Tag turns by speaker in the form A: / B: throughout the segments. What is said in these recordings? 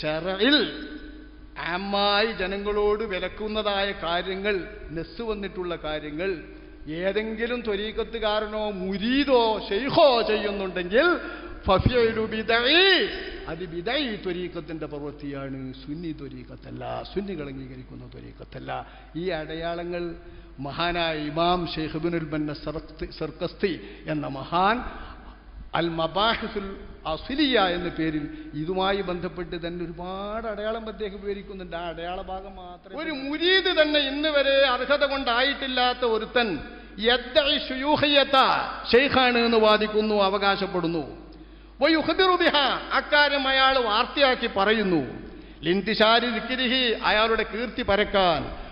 A: ഷറയിൽ ആമായി ജനങ്ങളോട് വിലക്കുന്നതായ കാര്യങ്ങൾ നെസ് വന്നിട്ടുള്ള കാര്യങ്ങൾ ഏതെങ്കിലും ത്വരീക്കത്തുകാരനോ മുരീദോ ഷെയ്ഹോ ചെയ്യുന്നുണ്ടെങ്കിൽ. അത് ബിദൈ ത്വരീക്കത്തിന്റെ പ്രവൃത്തിയാണ് സുന്നി ത്വരീക്കത്തല്ല സുന്നികൾ അംഗീകരിക്കുന്ന ത്വരീക്കത്തല്ല ഈ അടയാളങ്ങൾ മഹാനായ ഇമാം ഷെയ്ഖുബിനുൽ ബന്ന സർക്കസ്തി എന്ന മഹാൻ അൽ മബാഹിസുൽ അസുലിയ എന്ന പേരിൽ ഇതുമായി ബന്ധപ്പെട്ട് തന്നെ ഒരുപാട് അടയാളം അദ്ദേഹം വിവരിക്കുന്നുണ്ട്. ആ അടയാള ഭാഗം മാത്രം ഒരു മുരീദ് തന്നെ ഇന്ന് വരെ അർഹത കൊണ്ടായിട്ടില്ലാത്ത ഒരുത്തൻ ഷെയ്ഖാണ് എന്ന് വാദിക്കുന്നു അവകാശപ്പെടുന്നു. അക്കാര്യം അയാൾ വാർത്തയാക്കി പറയുന്നു. അയാളുടെ കീർത്തി പരക്കാൻ.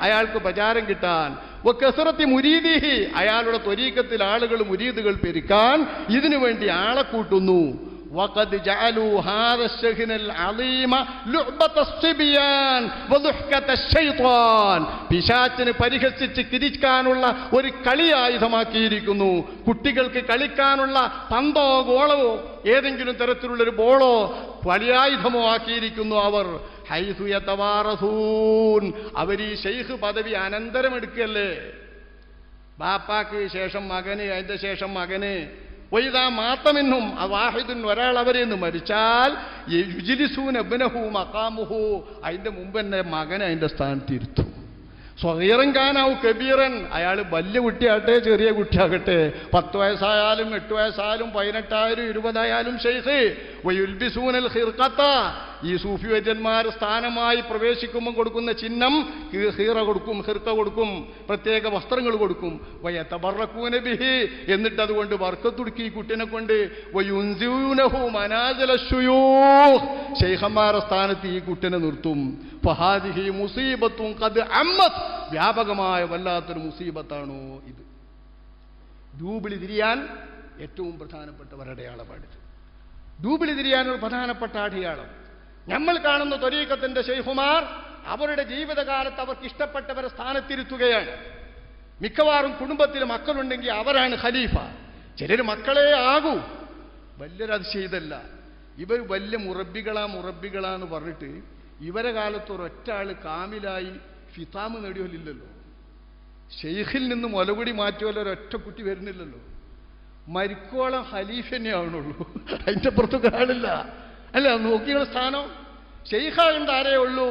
A: അയാൾക്ക് പ്രചാരം കിട്ടാൻ. വക്കസറത്തി മുരീദിഹി. അയാളുടെ ത്വരീക്കത്തിൽ ആളുകൾ മുരീദുകൾ പെരുക്കാൻ ഇതിനു വേണ്ടി ആളെ കൂട്ടുന്നു. وقد جعلوا هذا الشهن العظيم لعبة الصبيان وضحكة الشيطان പിശാച്ചിന് പരിഹസിച്ച് കിരിക്കാനുള്ള ഒരു കളിയായുധമാക്കിയിരിക്കുന്നു കുട്ടികൾക്ക് കളിക്കാനുള്ള പന്തോ ഗോളവോ ഏതെങ്കിലും തരത്തിലുള്ള ഒരു ബോളോ വലിയായുധമോ ആക്കിയിരിക്കുന്നു അവർ ഹൈസു യതവാറസൂൻ അവർ ഈ ഷെയ്ഖ് പദവി അനന്തരം എടുക്കല്ലേ ബാപ്പാക്ക് ശേഷം മകന് അതിന്റെ ശേഷം മകന് വൈതാ മാത്തമെന്നും അവാഹിദുൻ ഒരാൾ അവരെ നിന്ന് മരിച്ചാൽ യുജിലിസൂൻ അബ്നഹു അതിന്റെ മുമ്പ് എന്റെ മകൻ അതിന്റെ സ്ഥാനത്ത് ഇരുത്തും. സ്വഹീറൻ കാനാവും കബീറൻ അയാൾ വലിയ കുട്ടിയാകട്ടെ ചെറിയ കുട്ടിയാകട്ടെ പത്ത് വയസ്സായാലും എട്ട് വയസ്സായാലും പതിനെട്ടായാലും ഇരുപതായാലും ഷെയ്ഖ് വയുൽബിസൂനൽ ഹിർക്കത്ത ഈ സൂഫി വൈദ്യന്മാർ സ്ഥാനമായി പ്രവേശിക്കുമ്പോൾ കൊടുക്കുന്ന ചിഹ്നം ഹീറ കൊടുക്കും ഹിർക്ക കൊടുക്കും പ്രത്യേക വസ്ത്രങ്ങൾ കൊടുക്കും. വയത്തബറക്കൂന ബിഹി എന്നിട്ട് അതുകൊണ്ട് വർക്കത്തുടുക്കി കുട്ടിനെ കൊണ്ട് ശൈഖന്മാരുടെ സ്ഥാനത്ത് ഈ കുട്ടിനെ നിർത്തും. ഫഹാദിഹി മുസീബത്തും കത് അമ്മത്. വ്യാപകമായ വല്ലാത്തൊരു മുസീബത്താണോ ഇത്. ഡൂബിളി തിരിയാൻ ഏറ്റവും പ്രധാനപ്പെട്ട ഒരടയാളമാണിത് തിരിയാൻ ഒരു പ്രധാനപ്പെട്ട അടയാളം. നമ്മൾ കാണുന്ന തൊരീക്കത്തിന്റെ ഷെയ്ഖുമാർ അവരുടെ ജീവിതകാലത്ത് അവർക്ക് ഇഷ്ടപ്പെട്ടവരെ സ്ഥാനത്തിരുത്തുകയാണ്. മിക്കവാറും കുടുംബത്തിൽ മക്കളുണ്ടെങ്കിൽ അവരാണ് ഖലീഫ. ചിലർ മക്കളെ ആകൂ. വലിയൊരു ചെയ്തല്ല ഇവർ വലിയ മുറബികളാ മുറബികളാ എന്ന് പറഞ്ഞിട്ട് ഇവരെ കാലത്ത് ഒരൊറ്റ കാമിലായി ഫിതാമ് നേടിയല്ലോ ഷെയ്ഖിൽ നിന്ന് മുലകുടി മാറ്റിയല്ലോ ഒരൊറ്റ കുട്ടി വരുന്നില്ലല്ലോ. മരിക്കോളം ഖലീഫ ആവണുള്ളൂ അതിന്റെ പുറത്ത് കാണില്ല അല്ല നോക്കിയുള്ള സ്ഥാനം. ഷെയ്ഖാകേണ്ട ആരേ ഉള്ളൂ?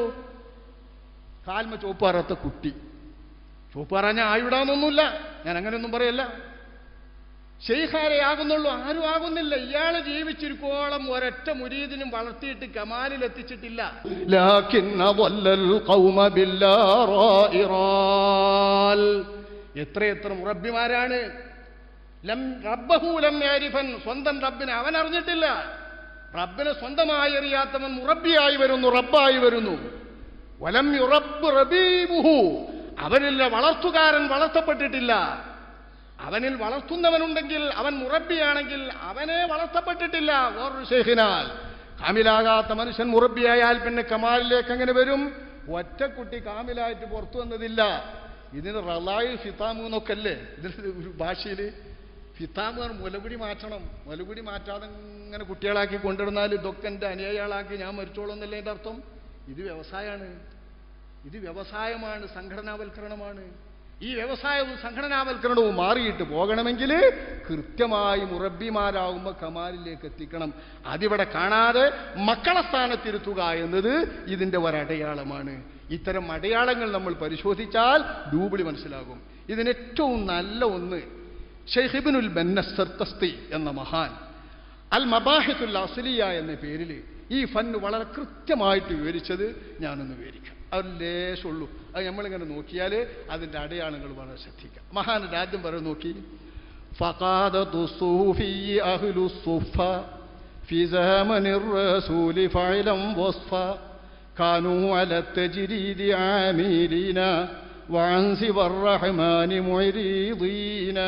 A: കാൽമ ചോപ്പാറാത്ത കുട്ടി. ചോപ്പാറാഞ്ഞ ആയുടാന്നൊന്നുമില്ല. ഞാൻ അങ്ങനെയൊന്നും പറയല്ല. ഷെയ്ഖാരെ ആകുന്നുള്ളൂ. ആരും ആകുന്നില്ല. ഇയാൾ ജീവിച്ചിരിക്കോളം ഒരൊറ്റ മുരീദിനും വളർത്തിയിട്ട് കമാലിൽ എത്തിച്ചിട്ടില്ല എത്രയെത്ര മുറബിമാരാണ് സ്വന്തം റബ്ബിനെ അവൻ അറിഞ്ഞിട്ടില്ല റബ്ബിനെ സ്വന്തമായി അറിയാത്തവൻ മുറബിയായി വരുന്നു റബ്ബായി വരുന്നു. വലം യുറബ് റബീബുഹു. അവനില്ല വളർത്തുകാരൻ വളർത്തപ്പെട്ടിട്ടില്ല. അവനിൽ വളർത്തുന്നവനുണ്ടെങ്കിൽ അവൻ മുറബിയാണെങ്കിൽ അവനെ വളർത്തപ്പെട്ടിട്ടില്ല. വേറൊരു ശേഖിനാൽ. കാമിലാകാത്ത മനുഷ്യൻ മുറബിയായാൽ പിന്നെ കമാലിലേക്ക് എങ്ങനെ വരും? ഒറ്റക്കുട്ടി കാമിലായിട്ട് പുറത്തു വന്നതില്ല. ഇതിന് റലായി ഫിതാമു എന്നൊക്കെ അല്ലേ? ഇതിൽ ഒരു ഭാഷയിൽ ഫിത്താമ് മുലപിടി മാറ്റണം. മുലകുടി മാറ്റാതെ ഇങ്ങനെ കുട്ടികളാക്കി കൊണ്ടിരുന്നാൽ ഇതൊക്കെ എന്റെ അനുയായികളാക്കി ഞാൻ മരിച്ചോളൂ എന്നല്ലേ എന്റെ അർത്ഥം? ഇത് വ്യവസായമാണ്. ഇത് വ്യവസായമാണ് സംഘടനാവൽക്കരണമാണ്. ഈ വ്യവസായവും സംഘടനാവൽക്കരണവും മാറിയിട്ട് പോകണമെങ്കിൽ കൃത്യമായി മുറബിമാരാകുമ്പോൾ കമാലിലേക്ക് എത്തിക്കണം. അതിവിടെ കാണാതെ മക്കളെ സ്ഥാനത്തിരുത്തുക എന്നത് ഇതിന്റെ ഒരടയാളമാണ്. ഇത്തരം അടയാളങ്ങൾ നമ്മൾ പരിശോധിച്ചാൽ ഡൂബിളി മനസ്സിലാകും. ഇതിനേറ്റവും നല്ല ഒന്ന് ഷെയ്ഹിബിനുൽ ബന്ന സർക്കസ്തി എന്ന മഹാൻ അൽ മബാഹിത്തുൽ അസുലിയ എന്ന പേരിൽ ഈ ഫന്ന് വളരെ കൃത്യമായിട്ട് വിവരിച്ചത് ഞാനൊന്ന് വിവരിക്കാം അത് ലേശമുള്ളൂ അത് നമ്മളിങ്ങനെ നോക്കിയാൽ അതിൻ്റെ അടയാളങ്ങൾ വളരെ ശ്രദ്ധിക്കാം മഹാൻ ആദ്യം പറയും നോക്കി فقادة الصوفي أهل الصفة في زمن الرسول فعلا وصفا كانوا على التجريد عاملين وعن سوى الرحمن معرضين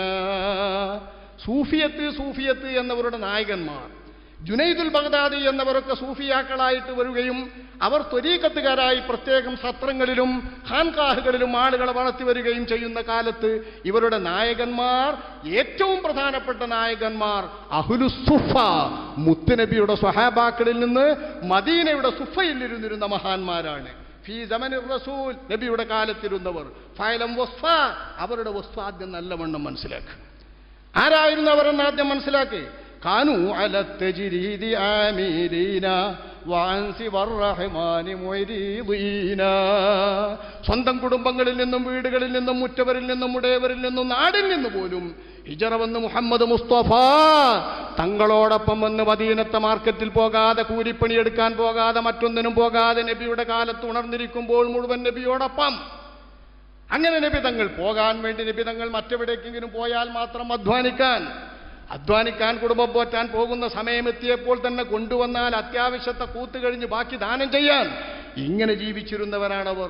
A: സൂഫിയത്ത് സൂഫിയത്ത് എന്നവരുടെ നായകന്മാർ ജുനൈദുൽ ബഗ്ദാദി എന്നവരൊക്കെ സൂഫിയാക്കളായിട്ട് വരികയും അവർ ത്വരീക്കത്തുകാരായി പ്രത്യേകം സത്രങ്ങളിലും ഖാൻകാഹുകളിലും ആളുകളെ വളർത്തി വരികയും ചെയ്യുന്ന കാലത്ത് ഇവരുടെ നായകന്മാർ ഏറ്റവും പ്രധാനപ്പെട്ട നായകന്മാർ അഹുലുസുഫ മുത്തുനബിയുടെ സ്വഹാബാക്കളിൽ നിന്ന് മദീനയുടെ സുഫയിൽ ഇരുന്നിരുന്ന മഹാന്മാരാണ് ഫീ സമനി റസൂൽ നബിയുടെ കാലത്തിരുന്നവർ. ഫയലം വസ്ഫ അവരുടെ വസ്ഫ ആദ്യം നല്ലവണ്ണം മനസ്സിലാക്കുക ആരായിരുന്നു അവരെന്ന് ആദ്യം മനസ്സിലാക്കി? കാനു അലത്തജിരീതി ആമീരീന സ്വന്തം കുടുംബങ്ങളിൽ നിന്നും വീടുകളിൽ നിന്നും മുറ്റവരിൽ നിന്നും ഉടയവരിൽ നിന്നും നാടിൽ നിന്ന് പോലും ഹിജറ വന്ന് മുഹമ്മദ് മുസ്തഫ തങ്ങളോടൊപ്പം വന്ന് മദീനത്തെ മാർക്കറ്റിൽ പോകാതെ കൂലിപ്പണിയെടുക്കാൻ പോകാതെ മറ്റൊന്നിനും പോകാതെ നബിയുടെ കാലത്ത് ഉണർന്നിരിക്കുമ്പോൾ മുഴുവൻ നബിയോടൊപ്പം. അങ്ങനെ നബി തങ്ങൾ പോകാൻ വേണ്ടി നബി തങ്ങൾ മറ്റെവിടേക്കെങ്കിലും പോയാൽ മാത്രം അധ്വാനിക്കാൻ അധ്വാനിക്കാൻ കുടുംബം പോറ്റാൻ പോകുന്ന സമയമെത്തിയപ്പോൾ തന്നെ കൊണ്ടുവന്നാൽ അത്യാവശ്യത്തെ കൂത്തുകഴിഞ്ഞ് ബാക്കി ദാനം ചെയ്യാൻ. ഇങ്ങനെ ജീവിച്ചിരുന്നവരാണവർ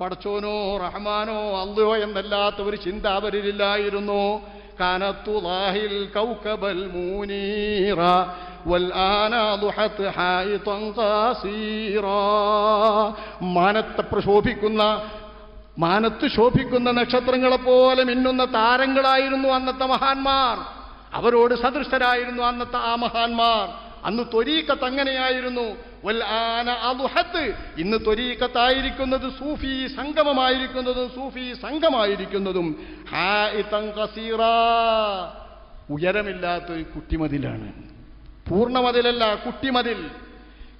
A: പടച്ചോനോ റഹ്മാനോ അല്ലയോ എന്നല്ലാത്ത ഒരു ചിന്ത അവരിലില്ലായിരുന്നു. കനത്തുലാഹിൽ കൗക്കബൽ മൂനീറ. മാനത്തെ പ്രശോഭിക്കുന്ന മാനത്ത് ശോഭിക്കുന്ന നക്ഷത്രങ്ങളെപ്പോലെ മിന്നുന്ന താരങ്ങളായിരുന്നു അന്നത്തെ മഹാന്മാർ. അവരോട് സദൃശരായിരുന്നു അന്നത്തെ ആ മഹാന്മാർ. അന്ന് ത്വരീക്കത്ത് അങ്ങനെയായിരുന്നു. ഇന്ന് ത്വരീക്കത്തായിരിക്കുന്നത് സൂഫി സംഗമമായിരിക്കുന്നതും സൂഫി സംഘമായിരിക്കുന്നതും ഉയരമില്ലാത്ത ഒരു കുട്ടിമതിലാണ്. പൂർണമതിലല്ല കുട്ടിമതിൽ.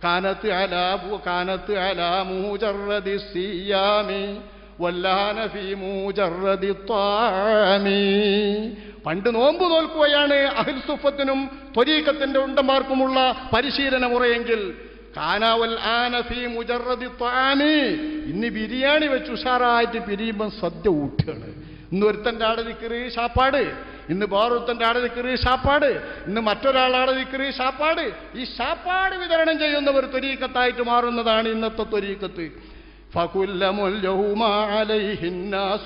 A: കാനത്ത് അലാ കാനത്ത് അലാമൂജറതി സിയാമി. വല്ലാന ഫീ മൂജറതി പണ്ട് നോമ്പ് തോൽക്കുകയാണ് അഹിൽ സുഫത്തിനും ത്വരീക്കത്തിന്റെ ഉണ്ടന്മാർക്കുമുള്ള പരിശീലന മുറയെങ്കിൽ. ആന ഇന്ന് ബിരിയാണി വെച്ച് ഉഷാറായിട്ട് പിരിയുമ്പോൾ സദ്യ ഊട്ടുകയാണ്. ഇന്ന് ഒരുത്തന്റെ ആടെ നിൽക്കറി ഷാപ്പാട് ഇന്ന് വേറൊരുത്തന്റെ ആടെ നിൽക്കറി ഷാപ്പാട് ഇന്ന് മറ്റൊരാളാടെ നിൽക്കറി ഷാപ്പാട് ഈ ഷാപ്പാട് വിതരണം ചെയ്യുന്നവർ ത്വരീക്കത്തായിട്ട് മാറുന്നതാണ് ഇന്നത്തെ ത്വരീക്കത്ത് فكلم اليوم عليه الناس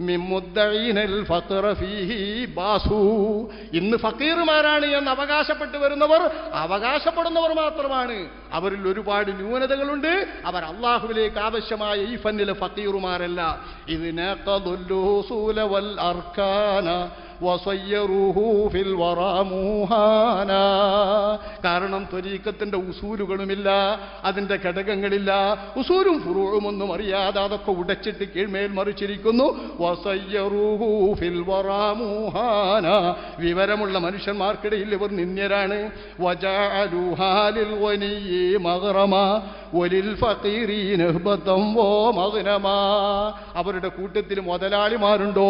A: من مدعين الفقر فيه باسوا ഇന്ന് ഫക്കീർമാരാണ് എന്ന് അവകാശപ്പെട്ടു വരുന്നവർ അവകാശപ്പെടുന്നവർ മാത്രമാണ് അവരിൽ ഒരുപാട് ന്യൂനതകളുണ്ട് അവർ അള്ളാഹുവിലേക്ക് ആവശ്യമായ ഈ ഫന്നിലെ ഫക്കീറുമാരല്ല ഇതിനെ വൽ അർക്കാന വസയ്യറൂഹു ഫിൽ വറാമൂഹാന കാരണം ത്വരീക്കത്തിന്റെ ഉസൂലുകളുമില്ല അതിന്റെ ഘടകങ്ങളില്ല ഉസൂലും ഫുറൂഴും ഒന്നും അറിയാതെ അതൊക്കെ ഉടച്ചിട്ട് കീഴ്മേൽ മറിച്ചിരിക്കുന്നു. ഫിൽ വറാ മൂഹാനാ. വിവരമുള്ള മനുഷ്യന്മാർക്കിടയിൽ ഇവർ നിന്ദ്യരാണ്. വജഅലുഹാലിൽ വനിയ്യി മകറമ ഒലിൽ. അവരുടെ കൂട്ടത്തിൽ മുതലാളിമാരുണ്ടോ?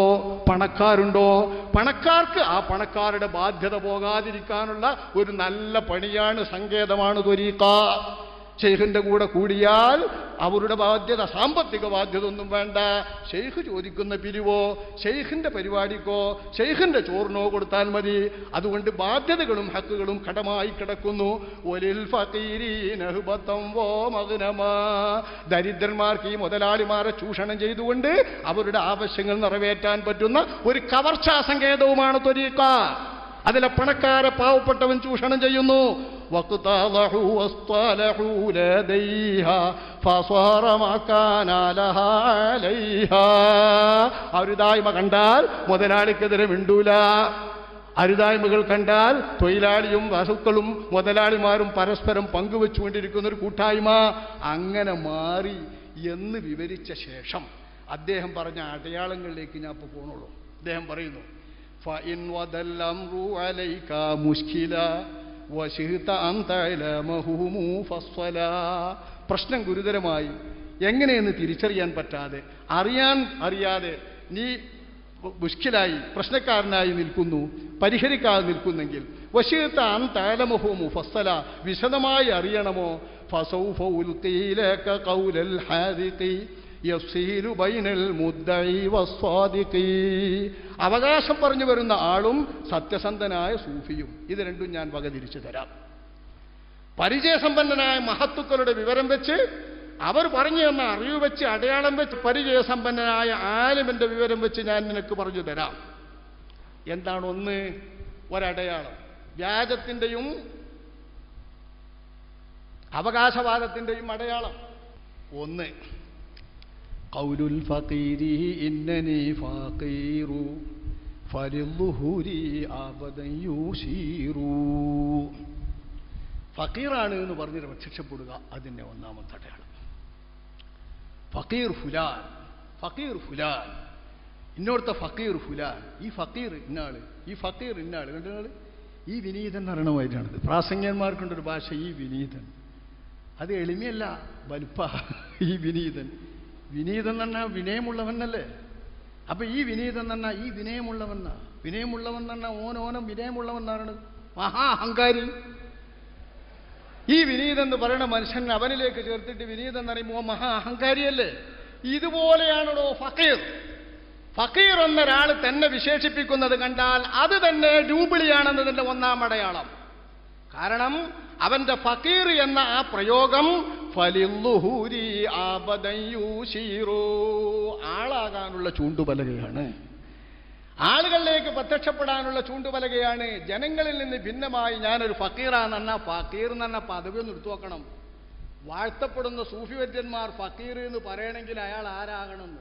A: പണക്കാരുണ്ടോ? പണക്കാർക്ക് ആ പണക്കാരുടെ ബാധ്യത പോകാതിരിക്കാനുള്ള ഒരു നല്ല പണിയാണ് സങ്കേതമാണ് ത്വരീക്ക ഷെയ്ഖിന്റെ കൂടെ കൂടിയാൽ അവരുടെ ബാധ്യത സാമ്പത്തിക ബാധ്യത ഒന്നും വേണ്ട. ഷെയ്ഖ് ചോദിക്കുന്ന പിരിവോ ഷെയ്ഖിന്റെ പരിപാടിക്കോ ഷെയ്ഖിന്റെ ചോറിനോ കൊടുത്താൽ മതി. അതുകൊണ്ട് ബാധ്യതകളും ഹക്കുകളും കടമായി കിടക്കുന്നു. ദരിദ്രന്മാർക്ക് ഈ മുതലാളിമാരെ ചൂഷണം ചെയ്തുകൊണ്ട് അവരുടെ ആവശ്യങ്ങൾ നിറവേറ്റാൻ പറ്റുന്ന ഒരു കവർച്ചാ സങ്കേതവുമാണ് തൊരീക്ക അതിലെ പണക്കാരെ പാവപ്പെട്ടവൻ ചൂഷണം ചെയ്യുന്നു. وَاقْتَضَعُوا وَاصْطَلَحُوا لَدَيْهَا فَصَارَ مَا كَانَ لَهَا عَلَيْهَا അരുതായ്മ കണ്ടാൽ മുതലാളിക്കെതിരെ മിണ്ടൂല അരുതായ്മകൾ കണ്ടാൽ തൊഴിലാളിയും വസുക്കളും മുതലാളിമാരും പരസ്പരം പങ്കുവെച്ചുകൊണ്ടിരിക്കുന്ന ഒരു കൂട്ടായ്മ അങ്ങനെ മാറി എന്ന് വിവരിച്ച ശേഷം അദ്ദേഹം പറഞ്ഞ അടയാളങ്ങളിലേക്ക് ഞാൻ ഇപ്പോൾ പോണുള്ളൂ അദ്ദേഹം പറയുന്നു فإن ودا الأمر عليك പ്രശ്നം ഗുരുതരമായി. എങ്ങനെയെന്ന് തിരിച്ചറിയാൻ പറ്റാതെ അറിയാൻ അറിയാതെ നീ മുഷ്കിലായി പ്രശ്നക്കാരനായി നിൽക്കുന്നു പരിഹരിക്കാതെ നിൽക്കുന്നെങ്കിൽ വശീത്ത അൻ താലമഹോ മുഫസ്സല വിശദമായി അറിയണമോ? ഫസൗഫ ഉൽക്കീലക കൗലൽ ഹാദിഖി യഫ്സീലു ബൈനൽ മുദ്ദഈ വസ്വാദിഖി അവകാശം പറഞ്ഞു വരുന്ന ആളും സത്യസന്ധനായ സൂഫിയും. ഇത് രണ്ടും ഞാൻ വകതിരിച്ചു തരാം. പരിചയസമ്പന്നനായ മഹത്തുക്കളുടെ വിവരം വെച്ച് അവർ പറഞ്ഞു തന്ന അറിവ് വെച്ച് അടയാളം വെച്ച് പരിചയസമ്പന്നനായ ആലിമിന്റെ വിവരം വെച്ച് ഞാൻ നിനക്ക് പറഞ്ഞു തരാം. എന്താണ് ഒന്ന്? ഒരടയാളം. വ്യാജത്തിന്റെയും അവകാശവാദത്തിന്റെയും അടയാളം. ഒന്ന് കൗലുൽ فقير فللظهور ഫീറു ഫലിഹുരി ഫക്കീറാണ് എന്ന് പറഞ്ഞ് പ്രത്യക്ഷപ്പെടുക അതിന്റെ ഒന്നാമത്തെ അടയാളം. ഫക്കീർ ഫുലാൻ ഫക്കീർ ഫുലാൻ. ഇന്നോടത്തെ ഫക്കീർ ഫുലാൻ. ഈ ഫക്കീർ ഇന്നാൾ ഈ ഫക്കീർ ഇന്നാൾ. കണ്ടാൾ ഈ വിനീതൻ എന്ന് പറയണമായിട്ടാണത് പ്രാസംഗ്യന്മാർക്കുണ്ടൊരു ഭാഷ ഈ വിനീതൻ. അത് എളിമയല്ല വലുപ്പ ഈ വിനീതൻ. വിനീതൻ തന്നെ വിനയമുള്ളവനല്ലേ? അപ്പൊ ഈ വിനീതൻ തന്നെ ഈ വിനയമുള്ളവന്ന വിനയമുള്ളവൻ തന്നെ ഓനോനം വിനയമുള്ളവനാണ് മഹാ അഹങ്കാരി. ഈ വിനീതൻ എന്ന് പറയുന്ന മനുഷ്യൻ അവനിലേക്ക് ചേർത്തിട്ട് വിനീതൻ എന്ന് പറയുമ്പോൾ മഹാ അഹങ്കാരിയല്ലേ? ഇതുപോലെയാണോ ഫക്കീർ? ഫക്കീർ എന്നൊരാൾ തന്നെ വിശേഷിപ്പിക്കുന്നത് കണ്ടാൽ അത് തന്നെ രൂപിളിയാണെന്നതിന്റെ ഒന്നാം അടയാളം. കാരണം അവന്റെ ഫക്കീർ എന്ന ആ പ്രയോഗം ഫലില്ലുഹൂരി ആബദയൂശീറൂ ആളാകാനുള്ള ചൂണ്ടുപലകയാണ്. ആളുകളിലേക്ക് പ്രത്യക്ഷപ്പെടാനുള്ള ചൂണ്ടുപലകയാണ്. ജനങ്ങളിൽ നിന്ന് ഭിന്നമായി ഞാനൊരു ഫക്കീറാന്ന് പറഞ്ഞാൽ ഫക്കീർ എന്ന് പറഞ്ഞ പദവി ഒന്ന് എടുത്തു നോക്കണം വാഴ്ത്തപ്പെടുന്ന സൂഫി വൈദ്യന്മാർ ഫക്കീർ എന്ന് പറയണമെങ്കിൽ അയാൾ ആരാകണം?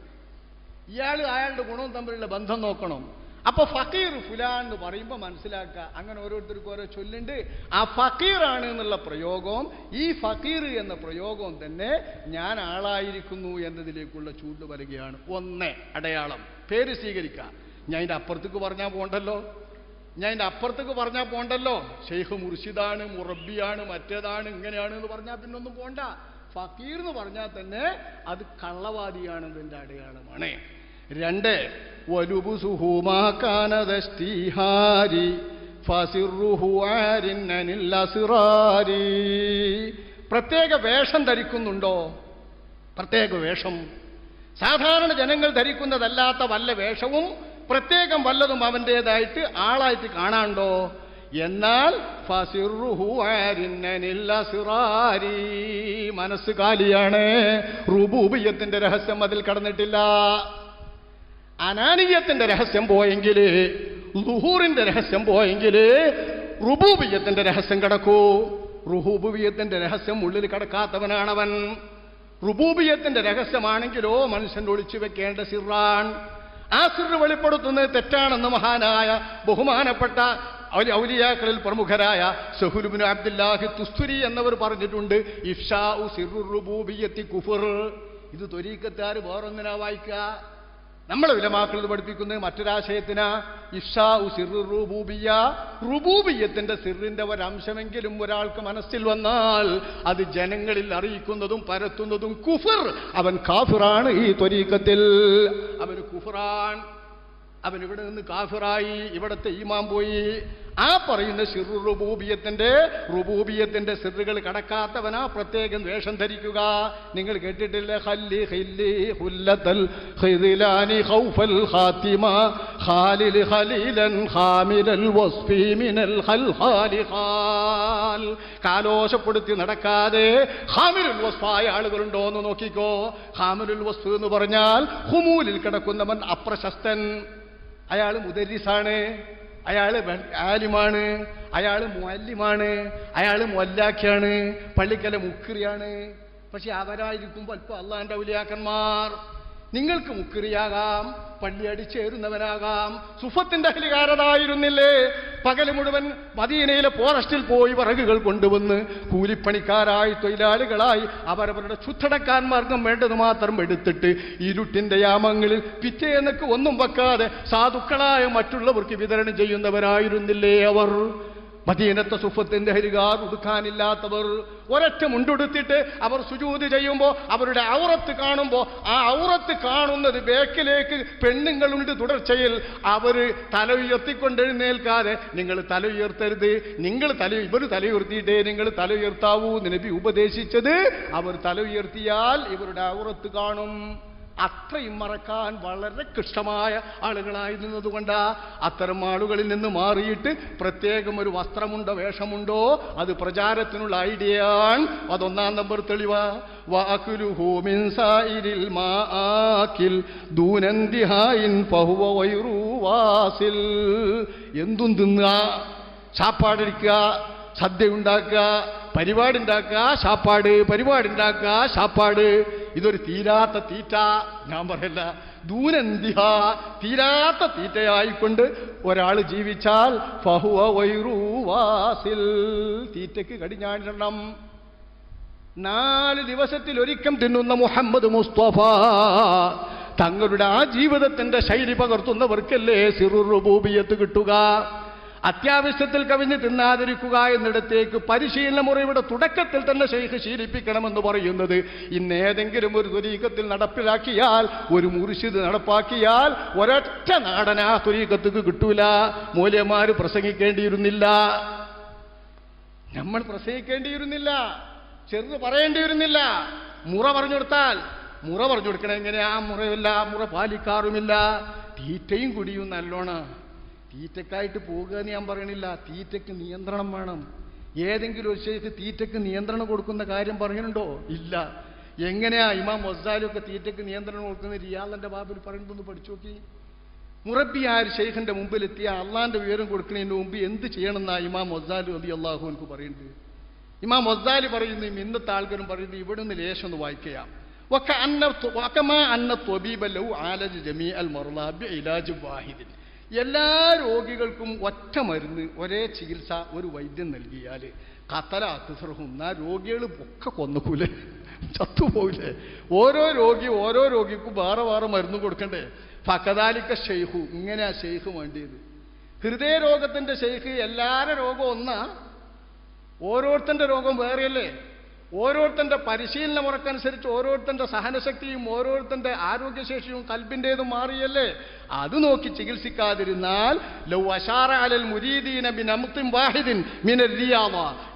A: ഇയാൾ അയാളുടെ ഗുണവും തമ്മിലുള്ള ബന്ധം നോക്കണം. അപ്പൊ ഫക്കീർ ഫുലാൻ എന്ന് പറയുമ്പോൾ മനസ്സിലാക്കുക. അങ്ങനെ ഓരോരുത്തർക്കും ഓരോ ചൊല്ലുണ്ട്. ആ ഫക്കീറാണ് എന്നുള്ള പ്രയോഗവും ഈ ഫക്കീർ എന്ന പ്രയോഗവും തന്നെ ഞാൻ ആളായിരിക്കുന്നു എന്നതിലേക്കുള്ള ചൂണ്ടുവരികയാണ് ഒന്ന് അടയാളം. പേര് സ്വീകരിക്കുക. ഞാൻ ഇതിന്റെ അപ്പുറത്തേക്ക് പറഞ്ഞാൽ പോണ്ടല്ലോ? ഞാൻ ഇതിന്റെ അപ്പുറത്തേക്ക് പറഞ്ഞാൽ പോണ്ടല്ലോ? ഷെയ്ഖ് മുർഷിദാണ് മുറബിയാണ് മറ്റേതാണ് ഇങ്ങനെയാണ് എന്ന് പറഞ്ഞാൽ പിന്നെ ഒന്നും പോണ്ട. ഫക്കീർ എന്ന് പറഞ്ഞാൽ തന്നെ അത് കള്ളവാദിയാണെന്നതിന്റെ അടയാളമാണ്. രണ്ട്. വലുബുസുഹുമാക്കാനദസ്തീഹാരി ഫസിറുഹുആരിന്നനില്ലസിറാരി പ്രത്യേക വേഷം ധരിക്കുന്നുണ്ടോ? പ്രത്യേക വേഷം. സാധാരണ ജനങ്ങൾ ധരിക്കുന്നതല്ലാത്ത വല്ല വേഷവും പ്രത്യേകം വല്ലതും അവന്റേതായിട്ട് ആളായിട്ട് കാണാണ്ടോ? എന്നാൽ മനസ്സ് കാലിയാണ്. റുബൂബിയത്തിന്റെ രഹസ്യം അതിൽ കടന്നിട്ടില്ല. അനാനീയത്തിന്റെ രഹസ്യം പോയെങ്കിൽ ലുഹൂറിന്റെ രഹസ്യം പോയെങ്കിൽ റുബൂബിയത്തിന്റെ രഹസ്യം കിടക്കൂ. റുഹൂബിയത്തിന്റെ രഹസ്യം ഉള്ളിൽ കിടക്കാത്തവനാണവൻ. റുബൂബിയത്തിന്റെ രഹസ്യമാണെങ്കിലോ മനുഷ്യൻ ഒളിച്ചു വെക്കേണ്ട സിറാൻ. ആ സിറ് വെളിപ്പെടുത്തുന്നത് തെറ്റാണെന്ന് മഹാനായ ബഹുമാനപ്പെട്ട ഔലി- ഔലിയാക്കളിൽ പ്രമുഖരായ സഹുലുബിൻ അബ്ദുല്ലാഹി തുസ്തുരി എന്നവർ പറഞ്ഞിട്ടുണ്ട് ഇഫ്ഷാ സിറു റുബൂബിയത്തി കുഫർ. ഇത് തൊരീക്കത്താർ വേറൊന്നിനാ വായിക്കുക നമ്മളെ വിലമാക്കൾ പഠിപ്പിക്കുന്നത് മറ്റൊരാശയത്തിനാ. ഇഷാ സിറു റുബൂബിയ റുബൂബിയത്തിന്റെ സിറിന്റെ ഒരംശമെങ്കിലും ഒരാൾക്ക് മനസ്സിൽ വന്നാൽ അത് ജനങ്ങളിൽ അറിയിക്കുന്നതും പരത്തുന്നതും കുഫർ. അവൻ കാഫിറാണ് ഈ ത്വരീക്കത്തിൽ അവന് കുഫറാൻ അവൻ ഇവിടെ നിന്ന് കാഫിറായി ഇവിടത്തെ ഈമാൻ പോയി. ആ പറയുന്ന സിറു റുബൂബിയത്തിന്റെ റുബൂബിയത്തിന്റെ സിറുകൾ കടക്കാത്തവനാ പ്രത്യേകം വേഷം ധരിക്കുക. നിങ്ങൾ കേട്ടിട്ടില്ലേ? ഖൗഫൽ ഖലീലൻ മിനൽ കാലോശപ്പെടുത്തി നടക്കാതെ ഖാമിലുൽ വസ്ഫായ ആളുകളുണ്ടോ എന്ന് നോക്കിക്കോ. ഖാമിലുൽ വസ്ഫ് എന്ന് പറഞ്ഞാൽ ഹുമൂലിൽ കിടക്കുന്നവൻ അപ്രശസ്തൻ. അയാൾ മുദരിസാണ് അയാൾ ആലിമാണ് അയാൾ മുല്ലിമാണ് അയാൾ മൊല്ലാക്കിയാണ് പള്ളിക്കല മുക്കിറിയാണ് പക്ഷെ അവരായിരിക്കുമ്പോൾ അല്പം അള്ളാന്റെ ഔലിയാക്കന്മാർ. നിങ്ങൾക്ക് മുക്കിറിയാകാം പള്ളി അടിച്ചേരുന്നവനാകാം സുഫത്തിന്റെ അഹ്ലികാരതായിരുന്നില്ലേ പകൽ മുഴുവൻ മദീനയിലെ ഫോറസ്റ്റിൽ പോയി വിറകുകൾ കൊണ്ടുവന്ന് കൂലിപ്പണിക്കാരായി തൊഴിലാളികളായി അവരവരുടെ ശുദ്ധടക്കാന്മാർക്കും വേണ്ടത് മാത്രം എടുത്തിട്ട് ഇരുട്ടിന്റെ യാമങ്ങളിൽ പിറ്റേന്നൊക്കെ ഒന്നും വെക്കാതെ സാധുക്കളായ മറ്റുള്ളവർക്ക് വിതരണം ചെയ്യുന്നവരായിരുന്നില്ലേ അവർ? മദീനത്തെ സുഫത്തിന്റെ ഹരികാർ ഉടുക്കാനില്ലാത്തവർ ഒരൊറ്റ മുണ്ടുടുത്തിട്ട് അവർ സുജൂതി ചെയ്യുമ്പോൾ അവരുടെ ഔറത്ത് കാണുമ്പോൾ ആ ഔറത്ത് കാണുന്നത് ബേക്കിലേക്ക് പെണ്ണുങ്ങളുണ്ട് തുടർച്ചയിൽ അവർ തല ഉയർത്തിക്കൊണ്ടെഴുന്നേൽക്കാതെ നിങ്ങൾ തല ഉയർത്തരുത് നിങ്ങൾ തല ഇവർ തല ഉയർത്തിയിട്ടേ നിങ്ങൾ തല ഉയർത്താവൂ നബി ഉപദേശിച്ചത്. അവർ തല ഉയർത്തിയാൽ ഇവരുടെ ഔറത്ത് കാണും. അത്രയും മറക്കാൻ വളരെ കൃഷ്ടമായ ആളുകളായിരുന്നതുകൊണ്ട് അത്തരം ആളുകളിൽ നിന്ന് മാറിയിട്ട് പ്രത്യേകം ഒരു വസ്ത്രമുണ്ടോ വേഷമുണ്ടോ? അത് പ്രചാരത്തിനുള്ള ഐഡിയയാണ്. അതൊന്നാം നമ്പർ തെളിവ. എന്തും തിന്നുക ചാപ്പാടിക്കുക സദ്യ ഉണ്ടാക്കുക പരിപാടി ഉണ്ടാക്കുക ശാപ്പാട് പരിപാടി ഉണ്ടാക്കുക ശാപ്പാട് ഇതൊരു തീരാത്ത തീറ്റ. ഞാൻ പറയല്ല ദൂരന്തിഹ? തീരാത്ത തീറ്റയായിക്കൊണ്ട് ഒരാൾ ജീവിച്ചാൽ ഫഹുവ വൈറൂവാസിൽ തീറ്റയ്ക്ക് കടിഞ്ഞാണിടണം. നാല് ദിവസത്തിൽ ഒരിക്കം തിന്നുന്ന മുഹമ്മദ് മുസ്തഫ. തങ്ങളുടെ ആ ജീവിതത്തിന്റെ ശൈലി പകർത്തുന്നവർക്കല്ലേ സിറുറുബൂബിയത്ത് കിട്ടുക? അത്യാവശ്യത്തിൽ കവിഞ്ഞ് തിന്നാതിരിക്കുക എന്നിടത്തേക്ക് പരിശീലന മുറിയുടെ തുടക്കത്തിൽ തന്നെ ശൈഖ് ശീലിപ്പിക്കണമെന്ന് പറയുന്നത്. ഇന്ന് ഏതെങ്കിലും ഒരു തുരീക്കത്തിൽ നടപ്പിലാക്കിയാൽ ഒരു മുറിശിത് നടപ്പാക്കിയാൽ ഒരൊറ്റ നാടൻ ആ തുരീക്കത്തുക്ക് കിട്ടൂല. മൂല്യന്മാര് പ്രസംഗിക്കേണ്ടിയിരുന്നില്ല. നമ്മൾ പ്രസംഗിക്കേണ്ടിയിരുന്നില്ല. ചെറുത് പറയേണ്ടിയിരുന്നില്ല. മുറ പറഞ്ഞു കൊടുത്താൽ മുറ പറഞ്ഞു കൊടുക്കണ എങ്ങനെയാ? മുറയില്ല മുറ പാലിക്കാറുമില്ല. തീറ്റയും കുടിയും നല്ലോണം. തീറ്റക്കായിട്ട് പോകുക എന്ന് ഞാൻ പറയണില്ല. തീറ്റയ്ക്ക് നിയന്ത്രണം വേണം. ഏതെങ്കിലും ഒരു ശരിക്ക് തീറ്റയ്ക്ക് നിയന്ത്രണം കൊടുക്കുന്ന കാര്യം പറയുന്നുണ്ടോ ഇല്ല. എങ്ങനെയാ ഇമാം മൊസാലൊക്കെ തീറ്റയ്ക്ക് നിയന്ത്രണം കൊടുക്കുന്ന റിയാലിന്റെ ബാബിൽ പറയുന്നതൊന്ന് പഠിച്ചു നോക്കി. മുറബി ആ ഒരു ഷെയ്ഖിന്റെ മുമ്പിലെത്തിയ അള്ളാന്റെ വിവരം കൊടുക്കുന്നതിന് മുമ്പ് എന്ത് ചെയ്യണമെന്നാ ഇമാം മൊസാലു അതി അള്ളാഹു എനിക്ക് പറയുന്നത്. ഇമാം മൊസാലി പറയുന്നു ഇന്നത്തെ ആൾക്കാരും പറയുന്നു ഇവിടെ നിന്ന് ലേശം ഒന്ന് വായിക്കാം വക്കമാ അന്ന ത്വബീബലു ആലജ് ജമീ അൽ മറുലാബി ഇലാജ് വാഹിദിൻ. എല്ലാ രോഗികൾക്കും ഒറ്റ മരുന്ന് ഒരേ ചികിത്സ ഒരു വൈദ്യം നൽകിയാൽ കത്തല അത്തുസർഹും ആ രോഗികൾ ഒക്കെ കൊന്നുകൂലെ ചത്തുപോയില്ലേ ഓരോ രോഗി ഓരോ രോഗിക്കും വേറെ വേറെ മരുന്ന് കൊടുക്കണ്ടേ. ഫക്കതാലിക്ക ഷെയ്ഹു ഇങ്ങനെ ആ ഷെയ്ഖ് വേണ്ടിയത് ഹൃദയരോഗത്തിന്റെ ഷെയ്ഖ് എല്ലാവരുടെ രോഗം ഒന്നാ. ഓരോരുത്തന്റെ രോഗം വേറെയല്ലേ? ഓരോരുത്തന്റെ പരിശീലന മുറക്കനുസരിച്ച് ഓരോരുത്തന്റെ സഹനശക്തിയും ഓരോരുത്തന്റെ ആരോഗ്യശേഷിയും കൽബിന്റെതും മാറിയല്ലേ? അത് നോക്കി ചികിത്സിക്കാതിരുന്നാൽ ലൗ മുരീദീന വാഹിദിൻ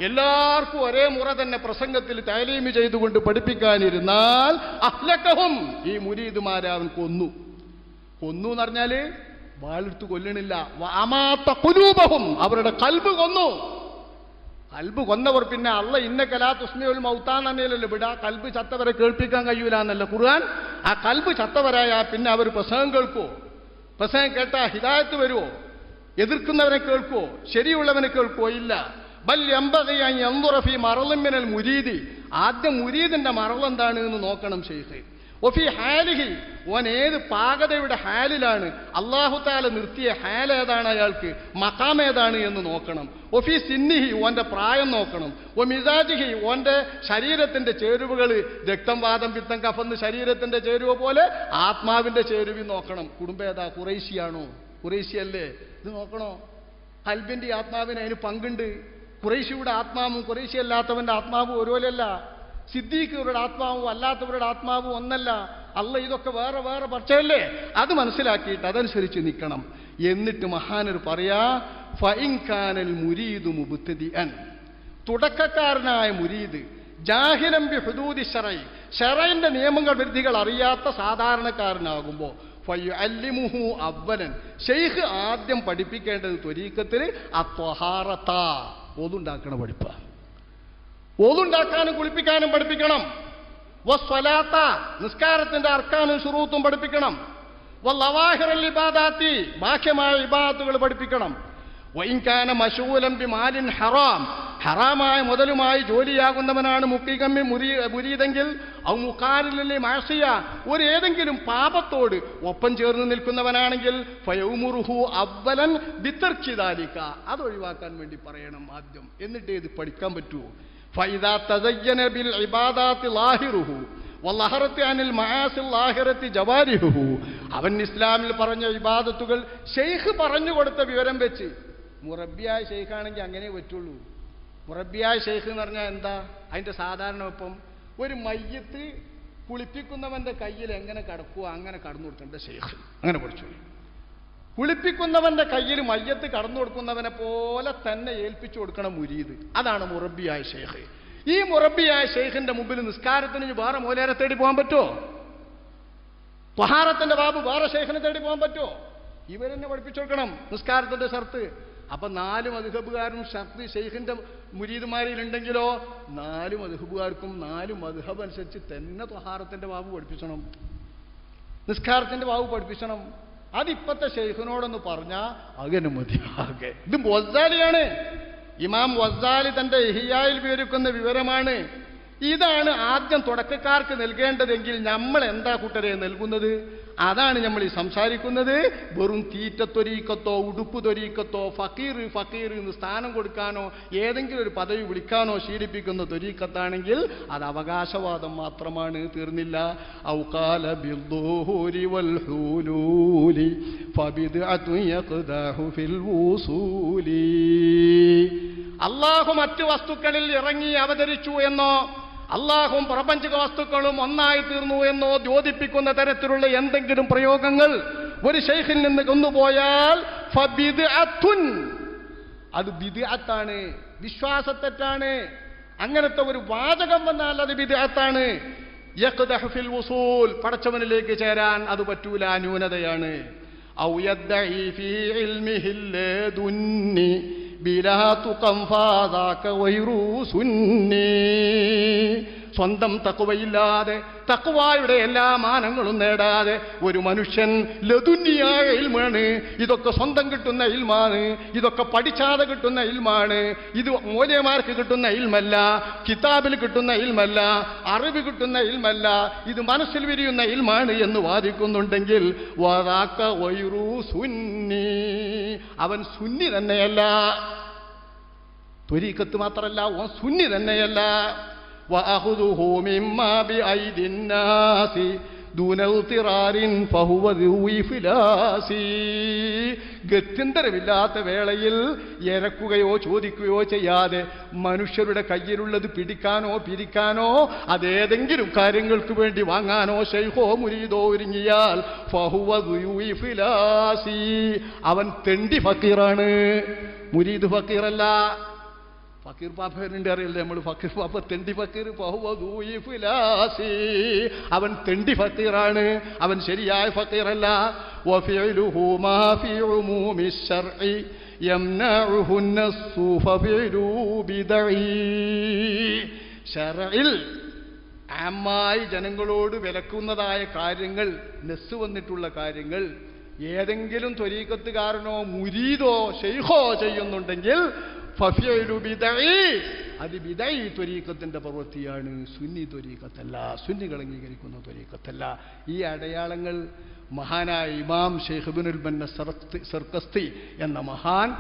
A: എല്ലാവർക്കും ഒരേ മുറ തന്നെ പ്രസംഗത്തിൽ തൈലീമ് ചെയ്തുകൊണ്ട് പഠിപ്പിക്കാനിരുന്നാൽ അഹ്ലക്കഹും ഈ മുരീദുമാരെ അവൻ കൊന്നു. കൊന്നു എന്ന് പറഞ്ഞാൽ വാളെടുത്ത് കൊല്ലണില്ല. അമാത്ത കുലൂപവും അവരുടെ കൽബ് കൊന്നു. കൽബ് കൊന്നവർ പിന്നെ അള്ള ഇന്ന കലാ തുസ്മിയുൽ മൗത്താന്നല്ലോ വിട. കൽബ് ചത്തവരെ കേൾപ്പിക്കാൻ കഴിയൂല എന്നല്ല ഖുർആൻ. ആ കൽബ് ചത്തവരായ പിന്നെ അവർ പ്രസംഗം കേൾക്കുവോ? പ്രസംഗം കേട്ടാ ഹിതായത്ത് വരുമോ എതിർക്കുന്നവനെ കേൾക്കുവോ? ശരിയുള്ളവനെ കേൾക്കുവോ? ഇല്ല. ബൽ എമ്പകയായി എന്തുറഫി മറളിമിനൽ മുരീതി ആദ്യം മുരീദിന്റെ മറളെന്താണ് എന്ന് നോക്കണം ഷെയ്ഖ് ഒഫി ഹാലിഹി ഓൻ ഏത് പാകതയുടെ ഹാലിലാണ് അള്ളാഹു താല നിർത്തിയ ഹാൽ ഏതാണ് അയാൾക്ക്? മക്കാം ഏതാണ് എന്ന് നോക്കണം. ഒഫി സിന്നിഹി ഓന്റെ പ്രായം നോക്കണം. ഒ മിസാജിഹി ഓന്റെ ശരീരത്തിന്റെ ചേരുവകൾ രക്തം വാദം പിത്തം കഫന്ന് ശരീരത്തിന്റെ ചേരുവ പോലെ ആത്മാവിന്റെ ചേരുവി നോക്കണം. കുടുംബം ഏതാ? കുറേശിയാണോ കുറേശിയല്ലേ ഇത് നോക്കണോ? കൽബിന്റെ ആത്മാവിന് അതിന് പങ്കുണ്ട്. കുറേശിയുടെ ആത്മാവും കുറേശിയല്ലാത്തവന്റെ ആത്മാവും ഒരുപോലെയല്ല. സിദ്ദീഖുകളുടെ ആത്മാവും അല്ലാത്തവരുടെ ആത്മാവും ഒന്നല്ല. അല്ല ഇതൊക്കെ വേറെ വേറെ പക്ഷയല്ലേ അത് മനസ്സിലാക്കിയിട്ട് അതനുസരിച്ച് നിൽക്കണം. എന്നിട്ട് മഹാനർ പറയാ ഫൈൻഖാനൽ മുരീദു മുബുത്തതി അൻ തുടക്കക്കാരനായ മുരീദ് ജാഹിലംബി ഹുദൂദി ഷറൈ. ഷറൈന്റെ നിയമങ്ങൾ വിരുദ്ധികൾ അറിയാത്ത സാധാരണക്കാരനാകുമ്പോൾ ഫയ്യുഅല്ലിമുഹു അവലൻ ഷെയ്ഖ് ആദ്യം പഠിപ്പിക്കേണ്ടത് ത്വരീക്കത്തിൽ അത്വഹാറത്ത ഒതുണ്ടാക്കണ പഠിപ്പാണ് ഓതുണ്ടാക്കാനും കുളിപ്പിക്കാനും പഠിപ്പിക്കണം. വസ്വലാത്ത നിസ്കാരത്തിന്റെ അർക്കാനും ഷുറൂത്തും പഠിപ്പിക്കണം. വല്ലവാഹിറൽ ഇബാദാത്തി ബാഹ്യമായ ഇബാദത്തുകൾ പഠിപ്പിക്കണം. വൈൻകാന മശൂലം ബി മാലിൻ ഹറാം ഹറാമായ മുതലുമായി ജോലിയാകുന്നവനാണ് മുക്കികമ്മി മുരി മുരീതെങ്കിൽ ഔ മുക്കാരിലെ മാഷിയ ഒരു ഏതെങ്കിലും പാപത്തോട് ഒപ്പം ചേർന്ന് നിൽക്കുന്നവനാണെങ്കിൽ ഫയൗമുറുഹു അവലൻ ബിത്തർക്കിതാലിക്ക അത് ഒഴിവാക്കാൻ വേണ്ടി പറയണം ആദ്യം. എന്നിട്ടേ ഇത് പഠിക്കാൻ പറ്റുമോ فإذا تزين بالعبادات لاهره واللهرة عن المعاصي اللاهرة جوارحه അവൻ ഇസ്ലാമിൽ പറഞ്ഞ ഇബാദത്തുകൾ ഷെയ്ഖ് പറഞ്ഞു കൊടുത്ത വിവരം വെച്ച് മുറബിയായ ഷെയ്ഖാണെങ്കിൽ അങ്ങനെ പറ്റുള്ളൂ മുറബിയായ ഷെയ്ഖ് എന്ന് പറഞ്ഞാൽ എന്താ അതിന്റെ സാധാരണ ഒപ്പം ഒരു മയ്യത്ത് കുളിപ്പിക്കുന്നവന്റെ കയ്യിൽ എങ്ങനെ കടക്കുവോ അങ്ങനെ കടന്നു കൊടുക്കേണ്ട ഷെയ്ഖ് അങ്ങനെ പഠിച്ചു കുളിപ്പിക്കുന്നവന്റെ കയ്യിൽ മയ്യത്ത് കടന്നു കൊടുക്കുന്നവനെ പോലെ തന്നെ ഏൽപ്പിച്ചു കൊടുക്കണം മുരീദ്. അതാണ് മുറബിയായ ഷെയ്ഖ് ഈ മുറബിയായ ഷെയ്ഖിന്റെ മുമ്പിൽ നിസ്കാരത്തിന് വേറെ മൂലേരെ തേടി പോകാൻ പറ്റുമോ? പഹാറത്തിന്റെ ബാബു വേറെ ഷെയ്ഖിനെ തേടി പോകാൻ പറ്റുമോ? ഇവരെന്നെ പഠിപ്പിച്ചു കൊടുക്കണം നിസ്കാരത്തിന്റെ ഷർത്ത്. അപ്പൊ നാല് മധുഹബുകാരും ഷർത്ത് ഷെയ്ഖിന്റെ മുരീദുമാരിലുണ്ടെങ്കിലോ നാല് മധുഹബുകാർക്കും നാല് മധുഹബ് അനുസരിച്ച് തന്നെ പഹാറത്തിന്റെ ബാബു പഠിപ്പിക്കണം നിസ്കാരത്തിന്റെ ബാബു പഠിപ്പിക്കണം അതിപ്പത്തെ ഷെയ്ഖിനോടൊന്ന് പറഞ്ഞാൽ അങ്ങനെ മതിയാകെ. ഇത് വസാലിയാണ് ഇമാം വസാലി തന്റെ ഇഹിയായിൽ വിവരിക്കുന്ന വിവരമാണ്. ഇതാണ് ആദ്യം തുടക്കക്കാർക്ക് നൽകേണ്ടതെങ്കിൽ നമ്മൾ എന്താ കൂട്ടരെ നൽകുന്നത്? അതാണ് നമ്മൾ ഈ സംസാരിക്കുന്നത്. വെറും തീറ്റത്തൊരീക്കത്തോ ഉടുപ്പ് തൊരീക്കത്തോ ഫക്കീർ ഫക്കീർ എന്ന് സ്ഥാനം കൊടുക്കാനോ ഏതെങ്കിലും ഒരു പദവി വിളിക്കാനോ ശീലിപ്പിക്കുന്ന തൊരീക്കത്താണെങ്കിൽ അത് അവകാശവാദം മാത്രമാണ് തീർന്നില്ല. ഔകാല ബിദ്ദൂഹൂരി വൽ ഹൂലൂലി ഫിൽ അള്ളാഹു മറ്റു വസ്തുക്കളിൽ ഇറങ്ങി അവതരിച്ചു എന്നോ അള്ളാഹും പ്രപഞ്ചക വസ്തുക്കളും ഒന്നായി തീർന്നു എന്നോ ദ്യോതിപ്പിക്കുന്ന തരത്തിലുള്ള എന്തെങ്കിലും പ്രയോഗങ്ങൾ ഒരു ഷെയ്ഖിൽ നിന്ന് കൊന്നുപോയാൽ. അത് ബിദ്അത്താണ് വിശ്വാസത്തെറ്റാണ്. അങ്ങനത്തെ ഒരു വാചകം വന്നാൽ അത് ബിദ്അത്താണ്. പടച്ചവനിലേക്ക് ചേരാൻ അത് പറ്റൂല ന്യൂനതയാണ്. ഔ بلا تقم فذاك ويروسني സ്വന്തം തക്കുവയില്ലാതെ തക്കുവായുടെ എല്ലാ മാനങ്ങളും നേടാതെ ഒരു മനുഷ്യൻ ലതുന്യായ ഇൽമാണ്. ഇതൊക്കെ സ്വന്തം കിട്ടുന്ന ഇൽമാണ്. ഇതൊക്കെ പഠിച്ചാതെ കിട്ടുന്ന ഇൽമാണ്. ഇത് മൂല്യമാർക്ക് കിട്ടുന്ന ഇൽമല്ല കിതാബിൽ കിട്ടുന്ന ഇൽമല്ല അറിവ് കിട്ടുന്ന ഇൽമല്ല ഇത് മനസ്സിൽ വിരിയുന്ന ഇൽമാണ് എന്ന് വാദിക്കുന്നുണ്ടെങ്കിൽ സുന്നി. അവൻ സുന്നി തന്നെയല്ല. ത്വരീക്കത്ത് മാത്രമല്ല ഓ സുന്നി തന്നെയല്ല. وأخذه مما بأيدي الناس دون اضطرار فهو ذو إفلاس ഗത്യന്തരമില്ലാത്ത വേളയിൽ ഇരക്കുകയോ ചോദിക്കുകയോ ചെയ്യാതെ മനുഷ്യരുടെ കയ്യിലുള്ളത് പിടിക്കാനോ പിരിക്കാനോ അതേതെങ്കിലും കാര്യങ്ങൾക്ക് വേണ്ടി വാങ്ങാനോ ഷെയ്ഖോ മുരീദോ ഒരുങ്ങിയാൽ ഫഹുവ ദു ഇഫ്ലാസി. അവൻ തെണ്ടി ഫക്കീറാണ് മുരീദ് ഫക്കീറല്ല ഫക്കീർ പാപ്പേറിന്റെ അറിയില്ലേ? നമ്മൾ ഫക്കീർ പാപ്പ തെണ്ടി ഫക്കീർ പോവുലാസി അവൻ തെണ്ടി ഫക്കീറാണ്. അവൻ ശരിയായ ഫക്കീറല്ല. ആമായി ജനങ്ങളോട് വിലക്കുന്നതായ കാര്യങ്ങൾ നെസ് വന്നിട്ടുള്ള കാര്യങ്ങൾ ഏതെങ്കിലും ത്വരീക്കത്തുകാരനോ മുരീദോ ഷെയ്ഖോ ചെയ്യുന്നുണ്ടെങ്കിൽ അത് വിദൈ ത്വരീക്കത്തിന്റെ പ്രവൃത്തിയാണ് സുന്നി ത്വരീക്കത്തല്ല സുന്നികൾ അംഗീകരിക്കുന്ന ത്വരീക്കത്തല്ല ഈ അടയാളങ്ങൾ മഹാനായ ഇമാം ഷെയ്ഖുബിനുൽ ബന്ന സർക്കസ്തി എന്ന മഹാൻ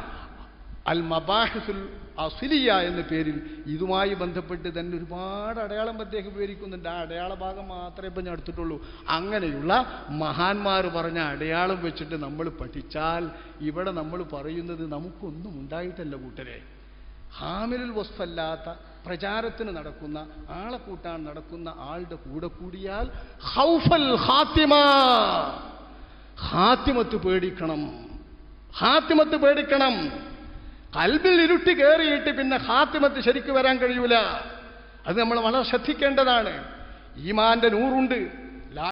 A: അൽ മബാഹിസുൽ അസിലിയ എന്ന പേരിൽ ഇതുമായി ബന്ധപ്പെട്ട് തന്നെ ഒരുപാട് അടയാളം അദ്ദേഹം വിവരിക്കുന്നുണ്ട്. ആ അടയാള ഭാഗം മാത്രമേ ഇപ്പം ഞാൻ എടുത്തിട്ടുള്ളൂ. അങ്ങനെയുള്ള മഹാന്മാർ പറഞ്ഞ അടയാളം വെച്ചിട്ട് നമ്മൾ പഠിച്ചാൽ ഇവിടെ നമ്മൾ പറയുന്നത് നമുക്കൊന്നും ഉണ്ടായിട്ടല്ല കൂട്ടരെ. ഹാമിലുൽ വസ്ഫല്ലാത്ത പ്രചാരത്തിന് നടക്കുന്ന ആളെ കൂട്ടാൻ നടക്കുന്ന ആളുടെ കൂടെ കൂടിയാൽ ഹൗഫൽ ഹാത്തിമ. ഹാത്തിമത്ത് പേടിക്കണം. ഹാത്തിമത്ത് പേടിക്കണം. കൽബിൽ ഇരുട്ടി കയറിയിട്ട് പിന്നെ ഹാത്തിമത്ത് ശരിക്കു വരാൻ കഴിയൂല. അത് നമ്മൾ വളരെ ശ്രദ്ധിക്കേണ്ടതാണ്. ഈമാന്റെ നൂറുണ്ട്.